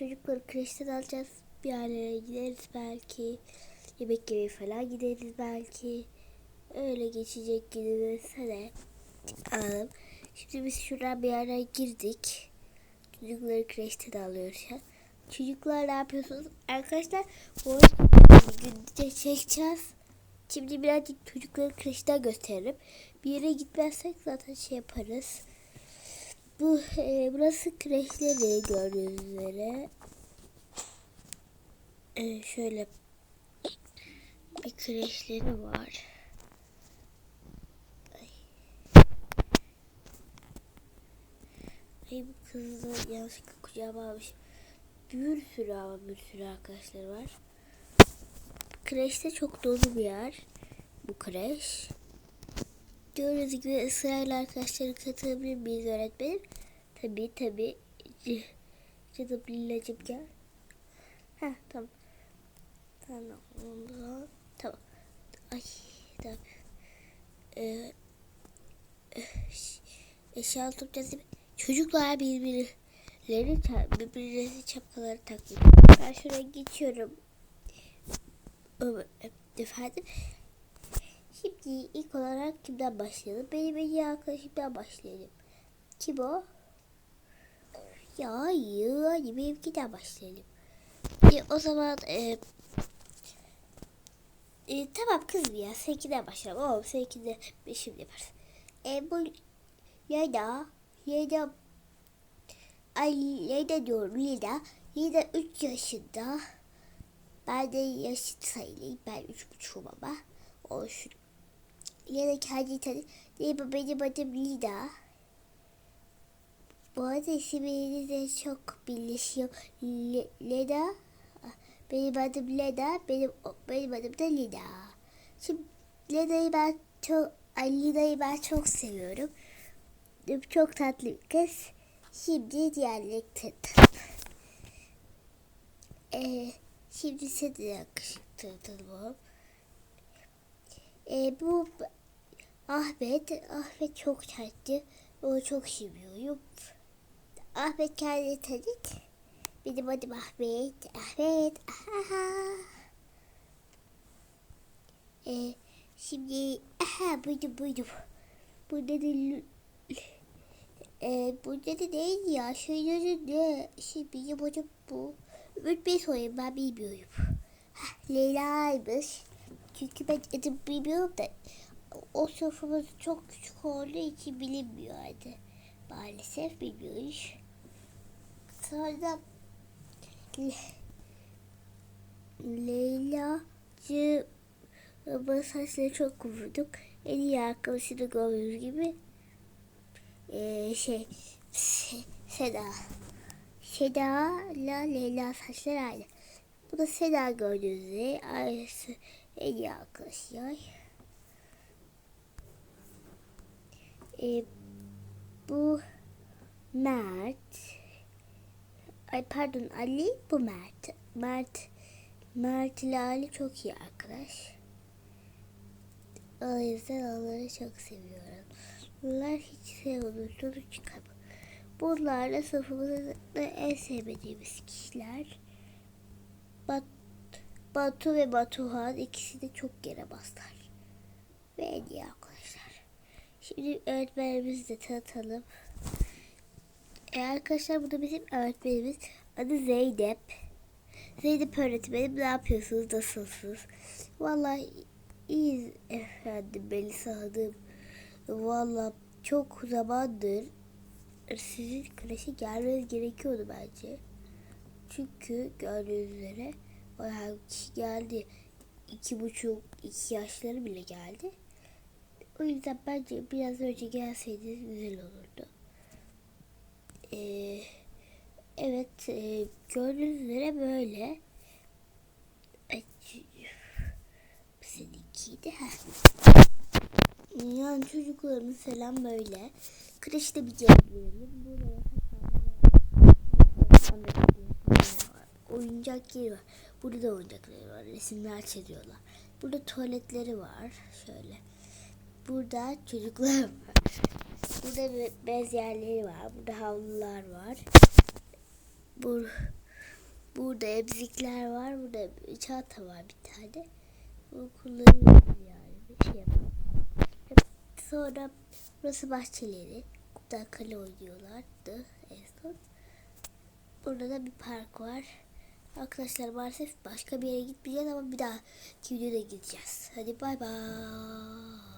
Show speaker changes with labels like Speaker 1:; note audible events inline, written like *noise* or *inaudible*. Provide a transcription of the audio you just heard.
Speaker 1: çocukları kreşten alacağız. Bir yerlere gideriz belki. Yemek yemeye falan gideriz belki. Öyle geçecek günümüz. Hadi alalım. Şimdi biz şuradan bir yere girdik. Çocukları kreşten alıyoruz ya. Çocuklar ne yapıyorsunuz? Arkadaşlar bu günde çekeceğiz. Şimdi birazcık çocukları kreşten gösteririm. Bir yere gitmezsek zaten şey yaparız. Bu e, burası kreşleri gördüğünüz üzere. E, şöyle bir kreşleri var. Ay. Bu kızı yanlışlıkla kucağıma almışım. Bir sürü ama bir sürü arkadaşlar var. Kreşte çok dolu bir yer. Bu kreş. Gördüğünüz gibi sırayla arkadaşları katılabilir miyiz öğretmenim? Tabii. C- Canım Lillacım gel. Ha tamam. Tamam. Tamam. Ay tamam. Ee, eşya tutacağız değil mi? Çocuklar birbirleri ça- birbirlerine şapkaları takıyor. Ben şuraya geçiyorum. Efendim. Şimdi ilk olarak kimden başlayalım? Benim en iyi arkadaşımdan başlayalım. Kim o? Ya hayır, benimkiden başlayalım. E, o zaman e, e, tamam kızım ya seninkinden başlayalım. Oğlum seninkinden şimdi yaparız. E, bu Leda, Leda Ay Leda diyorum Leda. Leda 3 yaşında. Ben de yaşıt sayılayım. Ben 3,5'um ama. Olsun. Leda kendi tanı. Leda benim adım Lida. Bu arada isimleriniz de çok birleşiyor. Le, Leda. Benim adım Leda. Benim, benim adım da Lida. Şimdi Leda'yı ben çok Ay Lida'yı ben çok seviyorum. Çok tatlı bir kız. Şimdi tanıtalım. Ee, şimdi size de Ee, bu Ahmet. Ahmet çok tatlı. Onu çok seviyorum. Ahmet kendini tanıt. Benim adım Ahmet. Ahmet. Aha. Ee, şimdi aha buydum buydum. Burada da ee, burada da değil ya. Şeyleri ne? Şey benim adım bu. Ümit Bey sorayım ben bilmiyorum. Leyla'ymış. Çünkü ben adım bilmiyorum da o sınıfımız çok küçük olduğu için bilinmiyor hadi. Maalesef bilmiyoruz. Sonra Le Leyla'cı saçları çok vurduk. En iyi arkadaşını gördüğünüz gibi ee, şey Se- *laughs* Seda. Seda ile Leyla saçları aynı. Bu da Seda gördüğünüz gibi iyi arkadaşlar. Ee, bu Mert. Ay pardon Ali bu Mert. Mert Mert ile Ali çok iyi arkadaş. O yüzden onları çok seviyorum. Bunlar hiç sevmiyorum çıkar. Bunlarla sınıfımızda en sevmediğimiz kişiler. Bat, Batu ve Batuhan ikisi de çok yere bastılar. Ve en iyi arkadaşlar. Şimdi öğretmenimizi de tanıtalım. E arkadaşlar bu da bizim öğretmenimiz. Adı Zeynep. Zeynep öğretmenim ne yapıyorsunuz? Nasılsınız? Vallahi iyiyiz efendim Melisa Hanım. Vallahi çok zamandır sizin kreşe gelmeniz gerekiyordu bence. Çünkü gördüğünüz üzere bayağı kişi geldi. iki buçuk, iki yaşları bile geldi. O yüzden bence biraz önce gelseydiniz güzel olurdu. Ee, evet, e, gördüğünüz üzere böyle. Seninkiydi. Yani çocuklarımız falan böyle. Kreşte bir gezdirelim. Burada oyuncak yeri var. Burada da oyuncakları var. Resimler çiziyorlar. Burada tuvaletleri var. Şöyle. Burada çocuklar var. Burada be- bez yerleri var. Burada havlular var. Bu, Burada emzikler var. Burada çanta var bir tane. Bunu kullanıyoruz yani. Bir şey yapalım. Sonra burası bahçeleri. Burada kale oynuyorlardı en son. Burada da bir park var. Arkadaşlar maalesef başka bir yere gitmeyeceğiz ama bir daha videoda gideceğiz. Hadi bay bay.